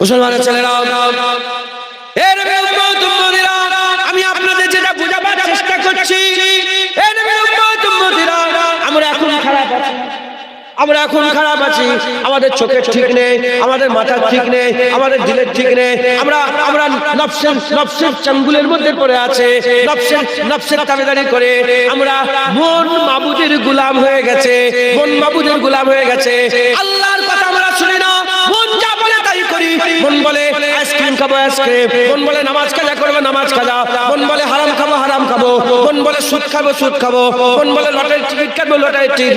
মুসলমানের ছেলেরা আমি আপনাদের যেটা বোঝাবার চেষ্টা করছি আমরা এখন খারাপ আছি। আমরা এখন খারাপ আছি। আমাদের চোখের ঠিক নেই, আমাদের মাথার ঠিক নেই, আমাদের দিলের ঠিক নেই। আমরা আমরা নফসের নফসের চাঙ্গুলের মধ্যে পড়ে আছে। নফসের নফসের তাবেদারি করে আমরা মন মাবুদের গোলাম হয়ে গেছে, মন মাবুদের গোলাম হয়ে গেছে। আল্লাহর বলে আইসক্রিম খাব আইসক্রিম। বলে নামাজ কাজা করব নামাজ কাজা। বলে হারাম খাব হারাম খাব। বলে সুদ খাব সুদ খাব। বলে লটারি টিকিট কাটবো, লটারি টিকিট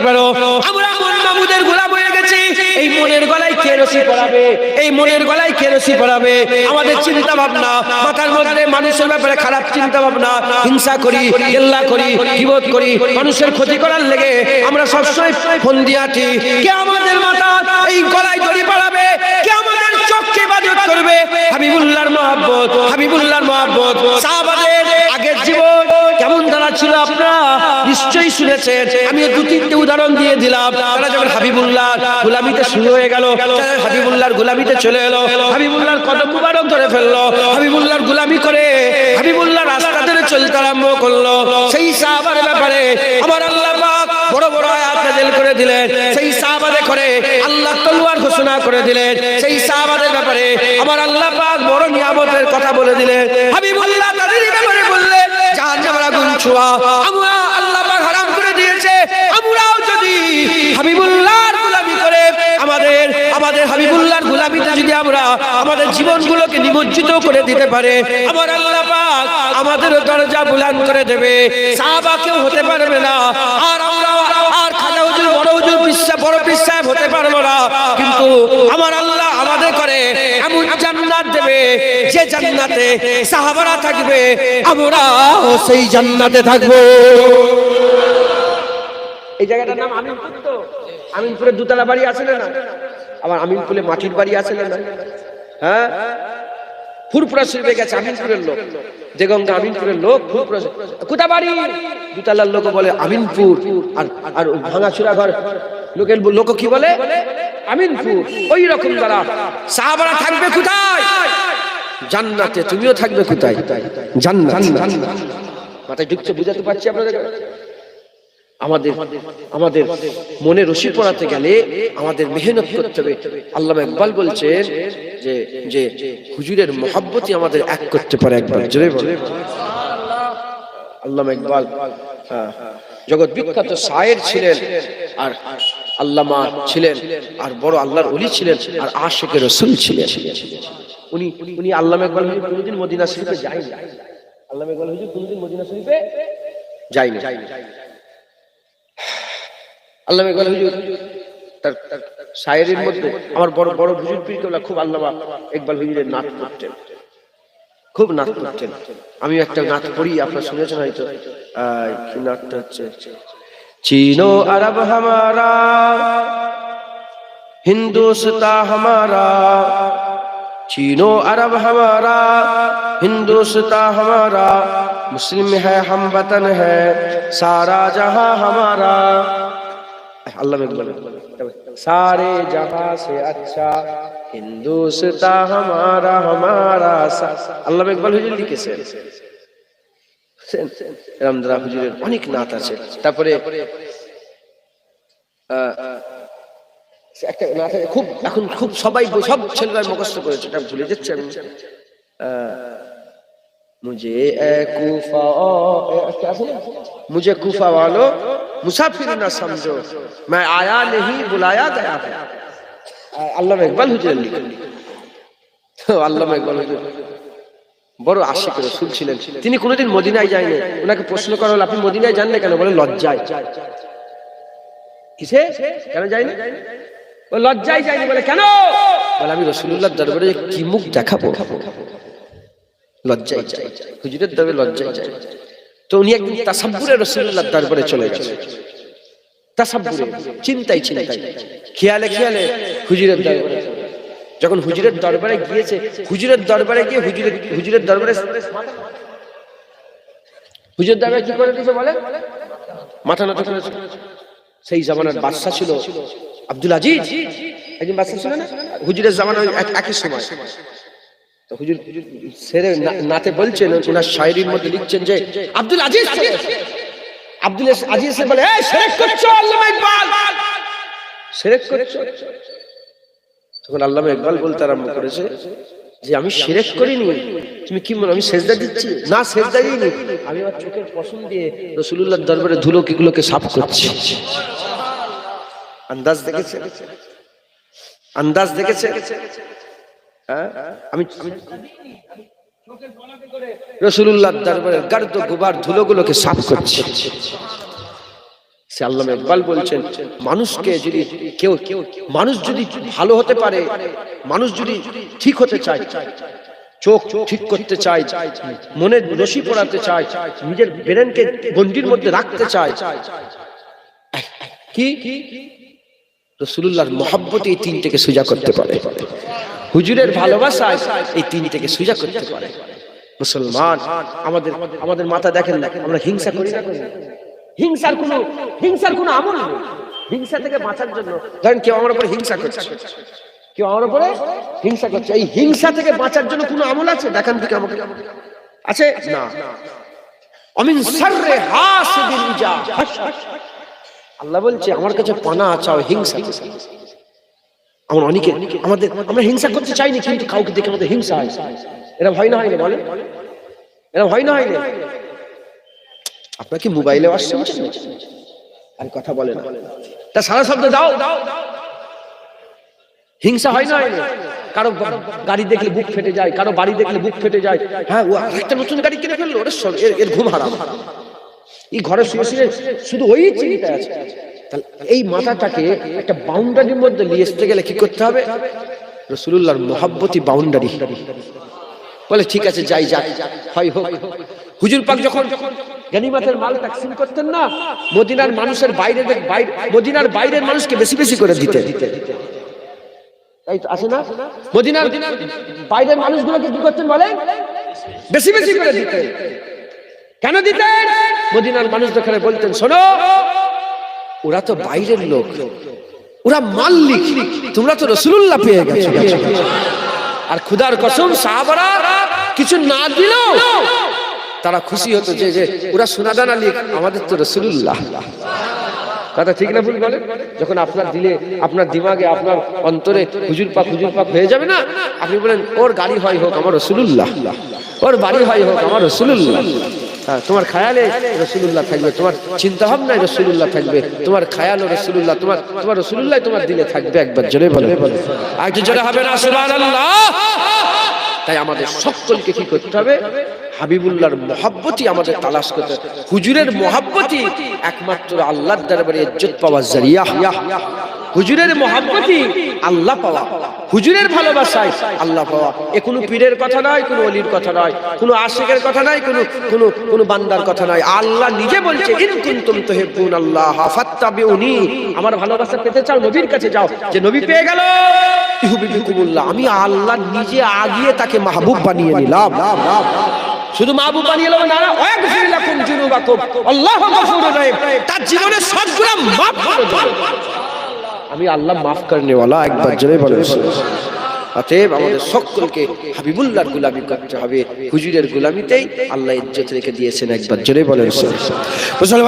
গেছি। এই মনের গলায় পড়াবে এই মনের গলায় পড়াবে আমাদের চিন্তা ভাবনা, মাথার মধ্যে মানুষের ব্যাপারে খারাপ চিন্তা ভাবনা, হিংসা করি গেল্লা করি বিবোধ করি, মানুষের ক্ষতি করার লেগে আমরা সবসময় ফোন দিয়ে আছি কে আমাদের মাথা এই গলায় দড়ি পড়াবে হাবিবুল্লাহর মহব্বত হাবিবুল্লাহর মহব্বত। সাহাবাদের আগের জীবন কেমন তারা ছিল আপনারা নিশ্চয়ই শুনেছেন। আমি দু, তিনটে উদাহরণ দিয়ে দিলাম। তারা যখন হাবিবুল্লাহ গুলামিতে শুরু হয়ে গেল হাবিবুল্লাহর গুলামিতে চলে এলো। হাবিবুল্লাহর কদম মুবারক ধরে ফেলল। হাবিবুল্লাহর গুলামি করে হাবিবুল্লাহ রাস্তা ধরে চলতে আরম্ভ করল। সেই সাহাবার ব্যাপারে আমার আল্লাহ বড় বড় আয়াত করে দিলেন। সেই সাহাবাদের করে আল্লাহ তলোয়ার ঘোষণা করে দিলেন সেই সাহাবাদের ব্যাপারে আমার আল্লাহ পাক বড় নিয়ামতের কথা বলে দিলেন হাবিবুল্লাহ তাদের ব্যাপারে বললেন জাহান্নামের আগুন ছোঁয়া, আমরা আল্লাহ পাক হারাম করে দিয়েছে, আমরাও যদি হাবিবুল্লাহর গোলামি করে, আমাদের আমাদের হাবিবুল্লাহর গোলামিতে যদি আমরা আমাদের জীবনগুলোকে নিমজ্জিত করে দিতে পারে, আমার আল্লাহ পাক আমাদের দরজা বুলান করে দেবে। সাহাবা কেউ হতে পারবে না, আর আমরা আর খাজা হুজুর, বড় হুজুর, পিসা, বড় পিসা পারব না। কিন্তু আমার আল্লাহ আমাদের করে, এমন জান্নাত দেবে, যে জান্নাতে সাহাবারা থাকবে, আমরা সেই জান্নাতে থাকব। এই জায়গাটার নাম আমিনপুর তো? আমিনপুরে দুতলা বাড়ি আছে না? আবার আমিনপুরে মাটির বাড়ি আছে না? হ্যাঁ? ফুরপুরা শরীফে গেছে আমিনপুরের লোক। যে গঙ্গা আমিনপুরের লোক ফুরপুরা কোথা বাড়ি? দুতলার লোক বলে আমিনপুর। আর আর ভাঙাচুরা ঘর লোকের লোক কি বলে? আমিনপুর ওই রকম দ্বারা সাহাবারা থাকবে কোথায়? জান্নাতে। তুমিও থাকবে কোথায়? জান্নাত। মাথায় ঢুকছে, বুঝাতে পারছি আপনাদের আমাদের আমাদের মনে রশি পড়াতে গেলে আমাদের মেহনত করতে হবে। আল্লাহ ইকবাল বলছেন যে যে হুজুরের মহাব্বতই আমাদের এক করতে পারে একবার। জোরে বলে। আল্লাহ ইকবাল জগৎ বিখ্যাত শায়ের ছিলেন। আর আল্লামা ছিলেন, আর বড় আল্লাহর অলি ছিলেন, আর আশেকের রসুল ছিলেন। উনি উনি আল্লাহ ইকবাল হুজুর কোনোদিন মদিনা শরীফে যায়নি। আল্লাহ ইকবাল হুজুর কোনোদিন মদিনা শরীফে ইকবাল হুজুর তার শায়েরির মধ্যে, আমার বড় বড় হুজুর পীর কেবলা খুব আল্লামা ইকবাল হুজুরের নাচ করতেন। খুব নাচ করতেন। আমি একটা নাচ পড়ি আপনার শুনেছেন হয়তো। কি নাচটা হচ্ছে? चीनो अरब हमारा, हिंदुस्ता हमारा। चीनो अरब हमारा, हिंदुस्ता हमारा। मुस्लिम है, हम वतन है, सारा जहाँ हमारा। अल्लाह सारे जहाँ से अच्छा हिंदुस्ता हमारा हमारा अल्लाह इकबल हुजूर जी कैसे রামদারা হুজুরের অনেক নাত আছে তারপরে আহ, একটা নাটে খুব এখন খুব সবাই সব ছেলেরা মুখস্থ করেছে এটা ভুলে যাচ্ছে আমি আহ, मुझे ए कूफा ए, क्या था? मुझे कूफा वालो मुसाफिर न समझो मैं आया नहीं बुलाया गया है আল্লাহ ইকবাল হুজুর লিখেন আল্লাহ ইকবাল হুজুর বড় আশিক রসুল ছিলেন। তিনি কোনোদিন মদিনায় যায়নি। ওনাকে প্রশ্ন করা হলো আপনি মদিনায় যান না কেন? বলে লজ্জায়। কিসে? কেন যায়নি? ও লজ্জায় যায়নি। বলে কেন? বলে আমি রসুল্লাহ দরবারে কি মুখ দেখাবো? লজ্জায় যাই। হুজুরের দরবারে লজ্জায় যাই। তো উনি একদিন তাসাব্বুরে রসুল্লাহ দরবারে চলে গেছে। তাসাব্বুরে চিন্তাই চিন্তাই খেয়ালে খেয়ালে হুজুরের দরবারে। যখন হুজুরের দরবারে গিয়েছে, হুজুরের দরবারে গিয়ে হুজুরের হুজুরের দরবারে হুজুরের দরবারে কি করে দিয়েছে বলে? মাথা করেছে সেই জামানার বাদশা ছিল আব্দুল আজিজ। একজন বাদশা ছিল না? হুজুরের জামানা একই সময়। তো হুজুর সেরে নাতে বলছেন, ওনার শায়রির মধ্যে লিখছেন যে, আব্দুল আজিজ আব্দুল আজিজ বলে করছ ইকবাল করছ। তখন আল্লাহ ইকবাল বলতে আরম্ভ করেছে যে, আমি সেরেক করিনি। তুমি কি আমি সেজদা দিচ্ছি? না সেজদা দিইনি আমি আমার চোখের পছন্দ দিয়ে রসুলুল্লাহর দরবারে ধুলো কিগুলোকে সাফ করছি। আন্দাজ দেখেছে? আন্দাজ দেখেছে? হ্যাঁ? আমি রসুল্লাহ দরবারে গার্দ গুবার ধুলোগুলোকে সাফ করছি। সে আল্লাহ ইকবাল বলছেন মানুষকে যদি কেউ মানুষ যদি ভালো হতে পারে মানুষ যদি ঠিক হতে চায় চোখ ঠিক করতে চায় মনে রশি পড়াতে চায় নিজের ব্রেনকে গন্ডির মধ্যে রাখতে চায়। কি? রসুল্লাহর মহাব্বতে এই তিনটাকে সোজা করতে পারে। হুজুরের ভালোবাসায় এই তিনটাকে সোজা করতে পারে। মুসলমান আমাদের আমাদের মাথা দেখেন না আমরা হিংসা করি না? করি না? হিংসার কোনো হিংসার কোনো আমল হিংসা থেকে বাঁচার জন্য ধরেন কেউ আমার উপরে হিংসা করছে। কেউ আমার উপরে হিংসা করছে। এই হিংসা থেকে বাঁচার জন্য কোনো আমল আছে? দেখান দিকে আমাকে। আছে? না। অমিন সাররে হাসিদিন ইজা। আল্লাহ বলছে, আমার কাছে পানা চাও হিংসা। আমরা অনেকে আমাদের, আমরা হিংসা করতে চাইনি, কিন্তু কাউকে দেখে আমাদের হিংসা হয়। এরা ভয় না হয় না বলে এরা ভয় না হয় না আপনার কি মোবাইলে আসছে আর কথা বলে না। তা সারা শব্দ দাও। হিংসা হয় না কারও গাড়ি দেখলে বুক ফেটে যায়, কারও বাড়ি দেখলে বুক ফেটে যায়। হ্যাঁ ও একটা নতুন গাড়ি কিনে ফেলল এর- ঘুম হারাম। এই ঘরে শুয়ে শুয়ে শুধু ওই চিন্তা আছে। এই মাথাটাকে একটা বাউন্ডারির মধ্যে নিয়ে আসতে গেলে কি করতে হবে? রসুল্লাহর মোহাব্বতী বাউন্ডারি বলে, ঠিক আছে, যাই যাই। হয় হোক। হুজুর পাক যখন গানিমাতের মাল তাকসিম করতেন না, মদিনার মানুষের বাইরে মদিনার বাইরের মানুষকে বেশি বেশি করে দিতে তাই আছে না? মদিনার বাইরের মানুষগুলোকে কি করতেন বলেন? বেশি বেশি করে দিতেন। কেন দিতেন? মদিনার মানুষ যখন বলতেন, শোনো, ওরা তো বাইরের লোক। ওরা মাল্লিক তোমরা তো রসুল্লাহ পেয়ে গেছো। আর খুদার কসম, সাহাবারা কিছু না দিলেও তারা খুশি হতো যে যে ওরা সোনাদানা লিখ আমাদের তো রসুল্লাহ কথা ঠিক না ভুল বলে? যখন আপনার দিলে আপনার দিমাগে আপনার অন্তরে হুজুর পাক হুজুর পাক হয়ে যাবে না? আপনি বলেন ওর গাড়ি হয় হোক আমার রসুল্লাহ ওর বাড়ি হয় হোক আমার রসুল্লাহ হ্যাঁ, তোমার খায়ালে রসুল্লাহ থাকবে তোমার চিন্তা ভাবনায় রসুল্লাহ থাকবে তোমার খায়াল রসুল্লাহ তোমার তোমার রসুল্লাহ তোমার দিলে থাকবে একবার জোরে বলে। আর একটু জোরে হবে না? তাই আমাদের সকলকে কি করতে হবে? হাবিবুল্লাহর মহাব্বতই আমাদের তালাশ করতে হুজুরের মহাব্বতই একমাত্র আল্লাহর দরবারে ইজ্জত পাওয়ার জারিয়া। হুজুরের মহাব্বতই আল্লাহ পাওয়া। হুজুরের ভালোবাসায় আল্লাহ পাওয়া। এ কোনো পীরের কথা নয়, কোনো অলির কথা নয়, কোনো আশিকের কথা নয়, কোনো কোনো কোনো বান্দার কথা নয়। আল্লাহ নিজে বলছে, ইন কুনতুম তুহিব্বুন আল্লাহ ফাত্তাবিউনি। আমার ভালোবাসা পেতে চাও, নবীর কাছে যাও। যে নবী পেয়ে গেল। ইহুবিকুমুল্লাহ আমি আল্লাহ নিজে আগিয়ে তাকে মাহবুব বানিয়ে নিলাম। শুধু মাহবুব বানিয়ে লোক না এক লাকুম জুনুবাকুম আল্লাহু গফুরুর রহিম। তার জীবনের সব গুনাহ মাফ করে দেন আমি আল্লাহ মাফ করনে ওয়ালা একবার জোরে বলেন অতএব আমাদের সকলকে হাবিবুল্লাহর গুলামি করতে হবে, হুজুরের গুলামিতেই আল্লাহ ইজ্জত রেখে দিয়েছেন, একবার জোরে বলেন। মুসলমান